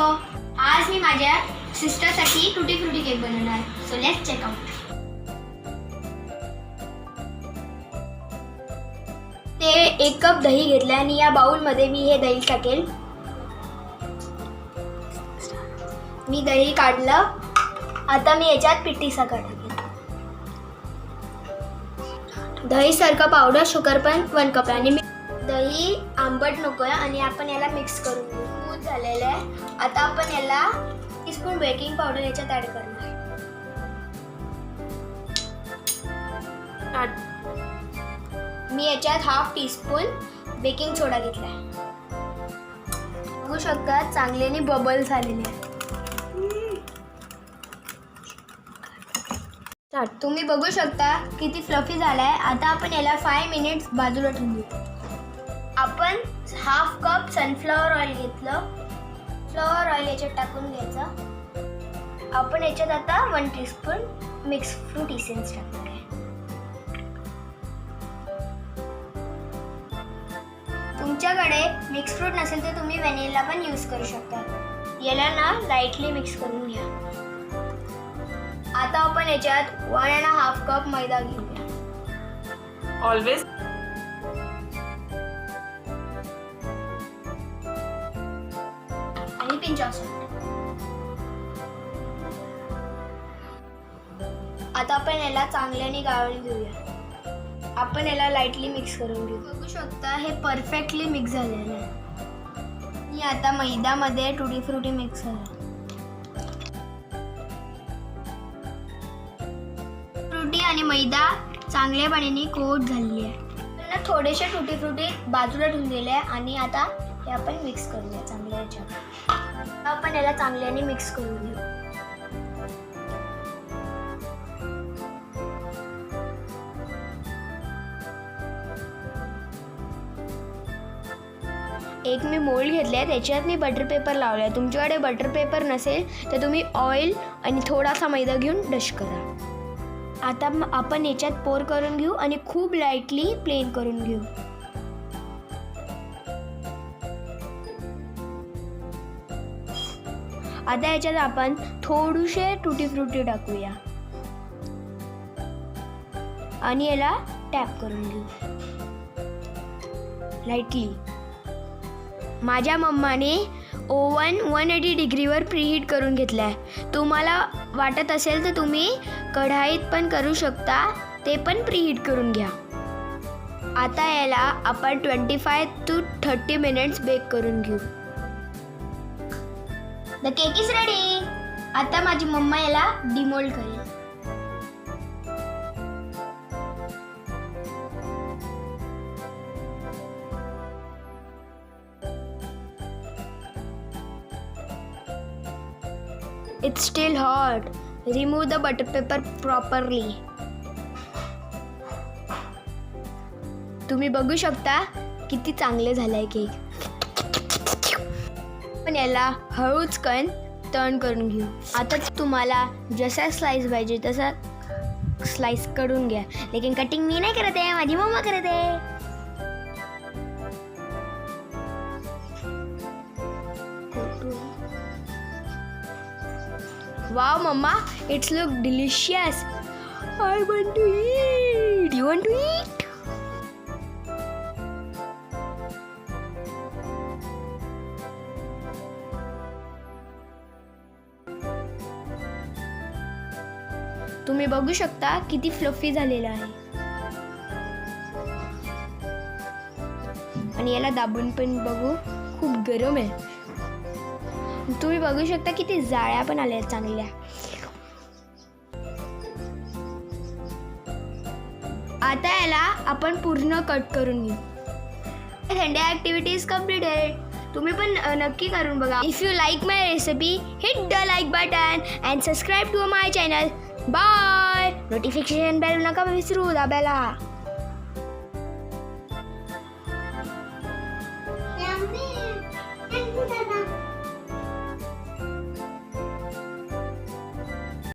सर्व आज मी माझ्या सिस्टरसाठी टुटी फ्रुटी केक बनवणार. सो लेट्स चेक आउट ते एक कप दही घेतलं आणि या बाउलमध्ये मी हे दही टाकेल. मी दही काढलं. आता मी याच्यात पिठी साखर टाकेल. दही सारखं पावडर शुगर पण वन कप आणि मी दही आंबट नको आहे. आणि आपण याला मिक्स करून घेऊ. स्मूथ झालेलं आहे. आता आपण याला टीस्पून बेकिंग पावडर याच्यात ॲड करणार. मी याच्यात हाफ टीस्पून बेकिंग सोडा घेतलाय. बघू शकता चांगल्याने बबल झालेले आहे. तुम्ही बघू शकता किती फ्लफी झालाय. आता आपण याला फाय मिनिट्स बाजूला ठेवून आपण हाफ कप सनफ्लॉवर ऑइल घेतलं. फ्लॉवर ऑइल याच्यात टाकून घ्यायचं. आपण याच्यात आता one teaspoon mix fruit essence टाकणार आहे. तुमच्याकडे मिक्स फ्रूट नसेल तर तुम्ही व्हॅनिला पण यूज करू शकता. याला ना लाईटली मिक्स करून घ्या. आता आपण याच्यात वन अँड हाफ कप मैदा घेऊया. ऑलवेज ऑफ आता आपण याला चांगल्याने गाळून घेऊया. आपण याला लाईटली मिक्स करून घेऊ. बघू शकता हे परफेक्टली मिक्स झालेलं आहे. आणि आता मैद्यामध्ये टुटी फ्रुटी मिक्स झालं फ्रुटी आणि मैदा चांगल्यापणे कोट झालेली आहे. थोडेसे टुटी फ्रुटी बाजूला ठेवून दिले आहे आणि आता हे आपण मिक्स करूया चांगल्या याच्यात आपण याला चांगल्याने मिक्स करून घेऊ. एक मी मोल्ड घेतले आहे त्याच्यात मी बटर पेपर लावले आहे तुमच्याकडे बटर पेपर नसेल तर तुम्ही ऑइल आणि थोडासा मैदा घेऊन डश करा. आता आपण याच्यात पोर करून घेऊ आणि खूप लाईटली प्लेन करून घेऊ. आता याच्यात आपण थोडीशे टुटी फ्रुटी टाकूया. आणि याला टॅप करून घेऊ. लाईटली माझ्या मम्माने ओवन वन एटी डिग्रीवर प्रीहीट करून घेतला आहे तुम्हाला वाटत असेल तर तुम्ही कढाईत पण करू शकता ते पण प्रीहीट करून घ्या. आता याला आपण twenty five to thirty minutes bake करून घेऊ. द केक इज रेडी आता माझी मम्मा याला डिमोल्ड करेल It's still hot. Remove the butter paper properly. तुम्ही बघू शकता किती चांगले झालंय केक आपण याला हळूच कण टर्न करून घेऊ. आता तुम्हाला जसा स्लाइस पाहिजे तसा स्लाइस करून घ्या. लेकिन कटिंग मी नाही करत आहे माझी मम्मा करत आहे. Wow mamma it's look delicious I want to eat you want to eat तुम्ही बघू शकता किती फ्लफी झालेलं आहे. आणि याला दाबून पण बघू खूप गरम आहे. तुम्ही बघू शकता किती जाळ्या पण आल्या आहेत चांगल्या. आता याला आपण पूर्ण कट करून घेऊ. संडे ॲक्टिव्हिटीज कम्प्लीटेड तुम्ही पण नक्की करून बघा. If you like my recipe hit the like button and subscribe to my channel bye notification bell नका विसरू दाबायला Yummy! Thank you, Dada.